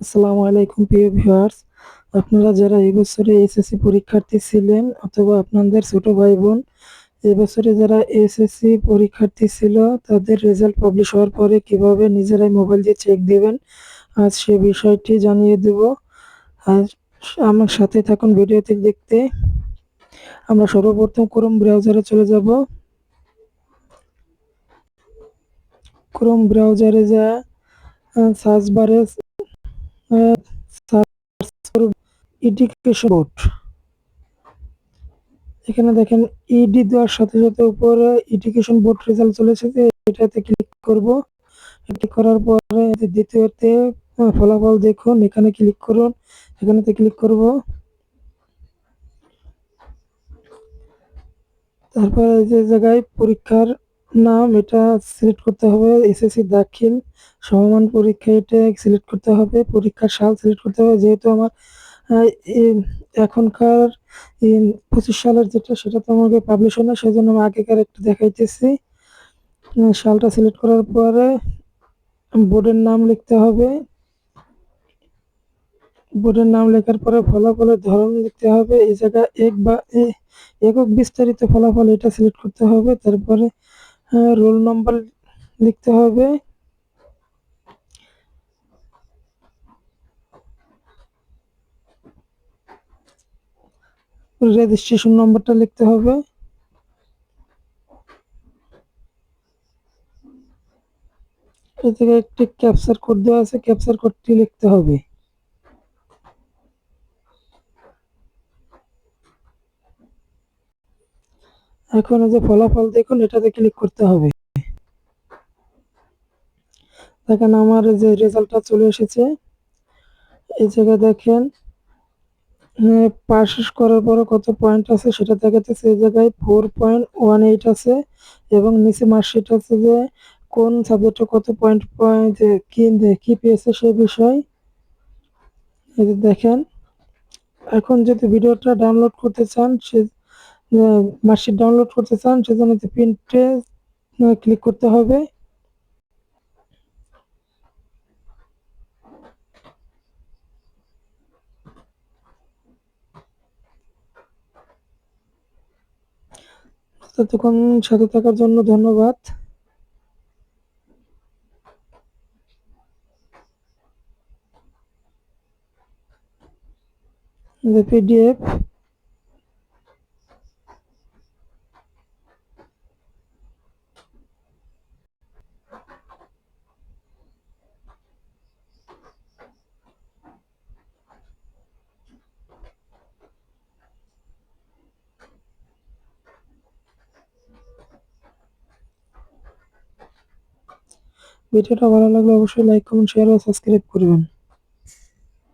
আসসালামু আলাইকুম, প্রিয় ভিউয়ার্স। আপনারা যারা এই বছরে এসএসসি পরীক্ষার্থী ছিলেন অথবা আপনাদের ছোট ভাই বোন এবছরে যারা এসএসসি পরীক্ষার্থী ছিল, তাদের রেজাল্ট পাবলিশ হওয়ার পরে কীভাবে নিজেরাই মোবাইল দিয়ে চেক দিবেন, আজ সে বিষয়টি জানিয়ে দেব। আর আমার সাথে থাকুন ভিডিওতে দেখতে। আমরা সর্বপ্রথম ক্রোম ব্রাউজারে চলে যাব। ক্রোম ব্রাউজারে যা সার্চ বারে এডুকেশন বোর্ড এখানে দেখেন ইডি দেওয়ার সাথে সাথে উপরে বোর্ড রেজাল্ট চলে এসেছে এটাতে ক্লিক করব। ক্লিক করার পরে দ্বিতীয়তে ফলাফল দেখুন, এখানে ক্লিক করুন, এখানেতে ক্লিক করব। তারপরে যে জায়গায় পরীক্ষার নাম এটা সিলেক্ট করতে হবে এসএসসি দাখিল, সমমান পরীক্ষা এটা সিলেক্ট করতে হবে, পরীক্ষার সাল সিলেক্ট করতে হবে, যেহেতু আমার এখনকার পঁচিশ সালের যেটা সেটা তো আমাকে পাবলিশ না সেই জন্য আমি আগেকার একটু দেখাইতেছি। সালটা সিলেক্ট করার পরে বোর্ডের নাম লিখতে হবে। বোর্ডের নাম লেখার পরে ফলাফলের ধরন লিখতে হবে, এই জায়গায় এক বা একক বিস্তারিত ফলাফল এটা সিলেক্ট করতে হবে, তারপরে রোল নম্বর লিখতে হবে। রেজিস্ট্রেশন নম্বরটা লিখতে হবে। এ থেকে একটি ক্যাপচার কোড দেওয়া আছে ক্যাপচার কোডটি লিখতে হবে। এখন যে ফলাফল দেখুন, এটাতে ক্লিক করতে হবে। দেখেন আমার যে রেজাল্টটা চলে এসেছে। এই জায়গায় দেখেন পাস করার পরে কত পয়েন্ট আছে সেটা দেখাতেছে এই জায়গায় ফোর পয়েন্ট ওয়ান এইট আছে এবং নিচে মার্কশিট আছে যে কোন সাবজেক্টে কত পয়েন্ট পয়েন্ট কি কি পেয়েছে সে বিষয়। এই দেখেন, এখন যদি ভিডিওটা ডাউনলোড করতে চান, সে মার্কশিট ডাউনলোড করতে চান, সেজন্য প্রিন্টে ক্লিক করতে হবে। ততক্ষণ সাথে থাকার জন্য ধন্যবাদ। পিডিএফ ভিডিওটা ভালো লাগলে অবশ্যই লাইক কমেন্ট শেয়ার ও সাবস্ক্রাইব করবেন।